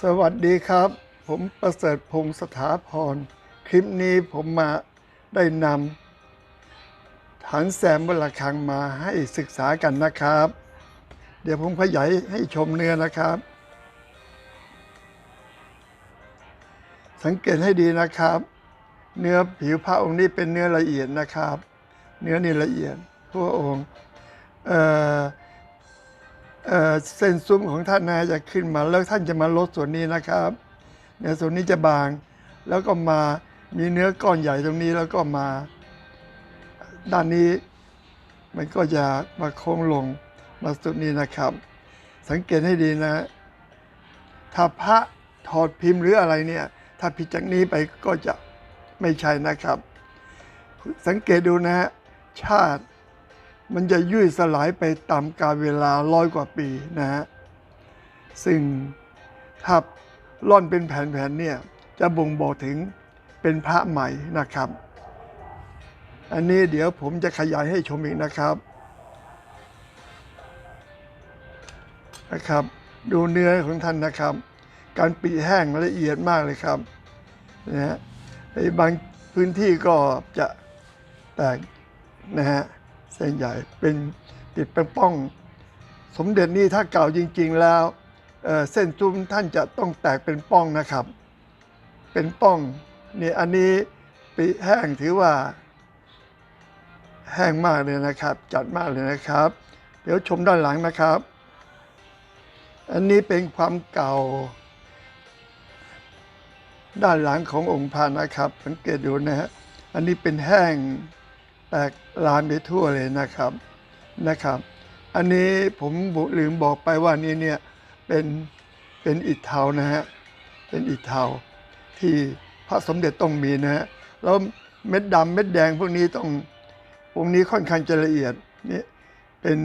สวัสดีครับ ผมประเสริฐพงศ์สถาพร คลิปนี้ผมมาได้นำฐานแซมบลคังมาให้ศึกษากันนะครับ เดี๋ยวผมขยายให้ชมเนื้อนะครับ สังเกตให้ดีนะครับ เนื้อผิวพระองค์นี้เป็นเนื้อละเอียดนะครับ เนื้อนี่ละเอียดทั่วองค์เอ่อ เส้นซุ้มของท่านนะจะขึ้นมา แล้วท่านจะมาลดส่วนนี้นะครับเนื้อส่วนนี้จะบาง แล้วก็มามีเนื้อก้อนใหญ่ตรงนี้แล้วก็มา ด้านนี้มันก็จะมาโค้งลงมาสุดนี้นะครับ สังเกตให้ดีนะ ถ้าพระถอดพิมพ์หรืออะไรเนี่ย ถ้าผิดจากนี้ไปก็จะไม่ใช่นะครับ สังเกตดูนะฮะชาติ มันจะยุ่ยสลายไปตามกาลเวลาร้อยกว่าปีนะฮะซึ่งถ้าล่อนเป็นแผ่นๆเนี่ยจะบ่งบอกถึงเป็นพระใหม่นะครับ อันนี้เดี๋ยวผมจะขยายให้ชมอีกนะครับนะครับ ดูเนื้อของท่านนะครับ การปีแห้งละเอียดมากเลยครับนะฮะในบางพื้นที่ก็จะแตกนะฮะ เส้นใหญ่เป็นติดเป็นป้อง สมเด็จนี่ถ้าเก่าจริง ๆ แล้วเเส้นซุ้มท่านจะต้องแตกเป็นป้องนะครับ เป็นป้องนี่อันนี้ปีแห้งถือว่า แห้งมากเลยนะครับ จัดมากเลยนะครับ เดี๋ยวชมด้านหลังนะครับ อันนี้เป็นความเก่า ด้านหลังขององค์พระนะครับ สังเกตดูนะฮะอันนี้เป็นแห้ง แตกลามไปทั่วเลยนะครับนะครับ อันนี้ผมลืมบอกไปว่านี่เนี่ยเป็นเป็นอิฐเทานะฮะเป็นอิฐเทาที่พระสมเด็จต้องมีนะฮะแล้วเม็ดดำเม็ดแดงพวกนี้ต้องพวกนี้ค่อนข้างจะละเอียดนี่เป็น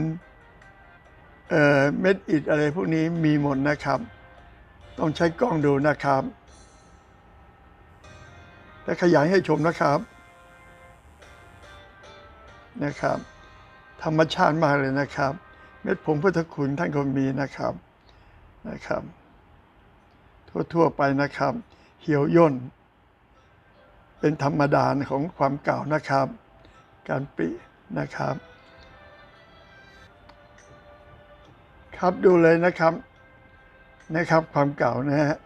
เอ่อเม็ดอิฐอะไรพวกนี้มีหมดนะครับ ต้องใช้กล้องดูนะครับ และขยายให้ชมนะครับ นะครับ ธรรมชาติมากเลยนะครับ เม็ดผงพุทธคุณท่านก็มีนะครับนะครับ ทั่วๆไปนะครับ เหี่ยวย่น เป็นธรรมดาของความเก่านะครับ การปรินะครับ ครับดูเลยนะครับนะครับ ความเก่านะฮะ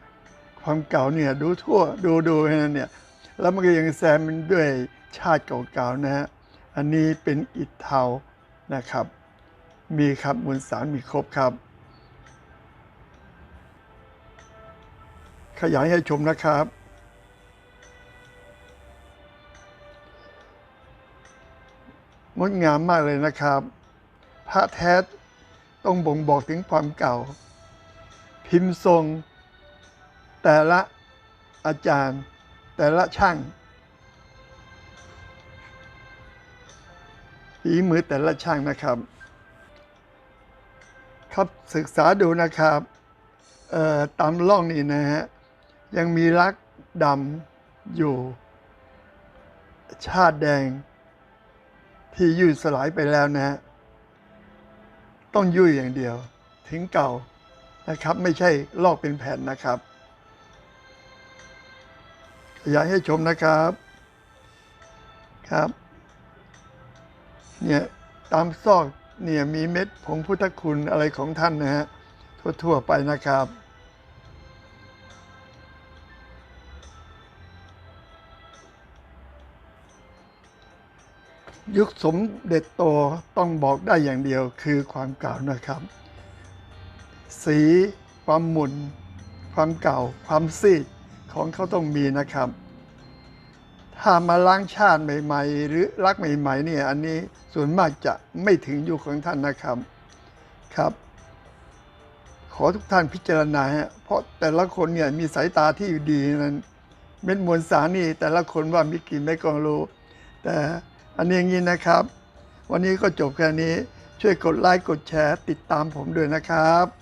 ความเก่าเนี่ยดูทั่วดูดูนะเนี่ย แล้วมันก็ยังแซมมันด้วยชาติเก่าๆนะฮะ อันนี้เป็นอิฐเทานะครับ มีครับมวลสารมีครบครับ ขยายให้ชมนะครับ งดงามมากเลยนะครับพระแท้ต้องบ่งบอกถึงความเก่า พิมพ์ทรง แต่ละอาจารย์ แต่ละช่าง ฝีมือแต่ละช่างนะครับ ครับศึกษาดูนะครับตามร่องนี่นะฮะยังมีรักดำอยู่ ชาติแดง ที่ยุ่ยสลายไปแล้วนะฮะต้องยุ่ยอย่างเดียวถึงเก่านะครับ ไม่ใช่ลอกเป็นแผ่นนะครับขยายให้ชมนะครับครับ เนี่ยตามซอกเนี่ยมีเม็ดผงพุทธคุณอะไรของท่านนะฮะทั่วๆไปนะครับยุคสมเด็จโตต้องบอกได้อย่างเดียวคือความเก่านะครับ สีความหมุน ความเก่า ความซีดของเขาต้องมีนะครับ ถ้ามาล้างชาติใหม่ ๆ หรือรักใหม่ๆเนี่ยอันนี้ส่วนมากจะไม่ถึงยุคของท่านนะครับครับ ขอทุกท่านพิจารณาฮะเพราะแต่ละคนเนี่ยมีสายตาที่ดีนั้น เม็ดมวลสารนี่แต่ละคนว่ามีกี่เม็ดก็รู้ แต่อันนี้อย่างนี้นะครับ วันนี้ก็จบแค่นี้ช่วยกดไลค์กดแชร์ติดตามผมด้วยนะครับ